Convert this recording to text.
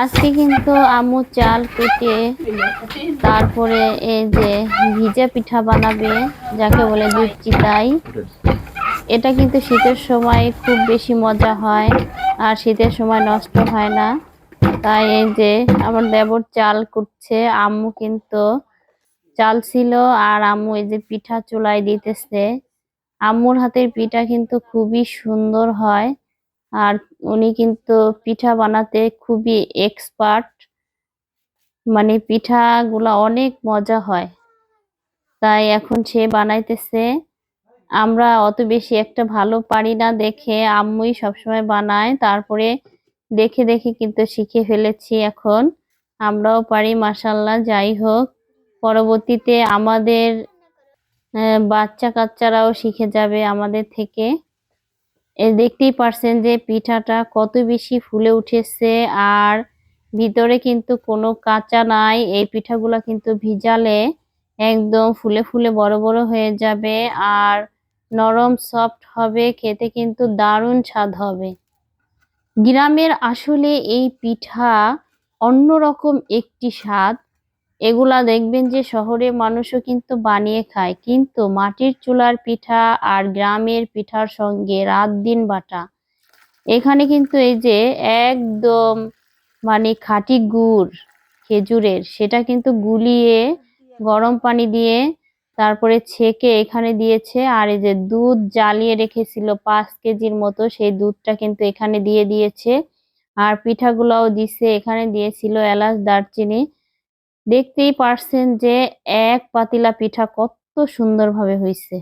আজকে কিন্তু আম্মু চাল কুটে তারপরে এই যে ভিজা পিঠা বানাবে, যাকে বলে দুধ চিতাই। এটা কিন্তু শীতের সময় খুব বেশি মজা হয় আর শীতের সময় নষ্ট হয় না। তাই এই যে আমার দেবর চাল কুটছে, আম্মু কিন্তু চাল ছিল আর আম্মু এই যে পিঠা চুলায় দিতেছে। আম্মুর হাতের পিঠা কিন্তু খুবই সুন্দর হয়। আর উনি কিন্তু পিঠা বানাতে খুবই এক্সপার্ট মানে পিঠাগুলা অনেক মজা হয়। তাই এখন সে বানাইতেছে। আমরা অত বেশি একটা ভালো পারি না দেখে। আম্মুই সবসময় বানায়। তারপরে দেখে দেখে কিন্তু শিখে ফেলেছি এখন। আমরাও পারি মাসাল্লাহ যাই হোক। পরবর্তীতে আমাদের বাচ্চা কাচ্চারাও শিখে যাবে আমাদের থেকে। এ দেখতেই পারছেন যে পিঠাটা কত বেশি ফুলে উঠেছে আর ভিতরে কিন্তু কোনো কাঁচা নাই। এই পিঠাগুলা কিন্তু ভিজালে একদম ফুলে ফুলে বড় বড় হয়ে যাবে আর নরম সফট হবে, খেতে কিন্তু দারুণ স্বাদ হবে। গ্রামের আসলে এই পিঠা অন্যরকম একটি স্বাদ। এগুলা দেখবেন যে শহরে মানুষও কিন্তু বানিয়ে খায়। কিন্তু মাটির চুলার পিঠা আর গ্রামের পিঠার সঙ্গে রাত দিন বাটা। এখানে কিন্তু এই যে একদম মানে খাঁটি গুড় খেজুরের, সেটা কিন্তু গুলিয়ে গরম পানি দিয়ে তারপরে ছেঁকে এখানে দিয়েছে। আর এই যে দুধ জ্বালিয়ে রেখেছিল পাঁচ কেজির মতো, সেই দুধটা কিন্তু এখানে দিয়ে দিয়েছে। আর পিঠাগুলাও দিছে, এখানে দিয়েছিল এলাচ, দারচিনি। দেখতেই পারছেন যে এক পাতিলা পিঠা কত সুন্দরভাবে হয়েছে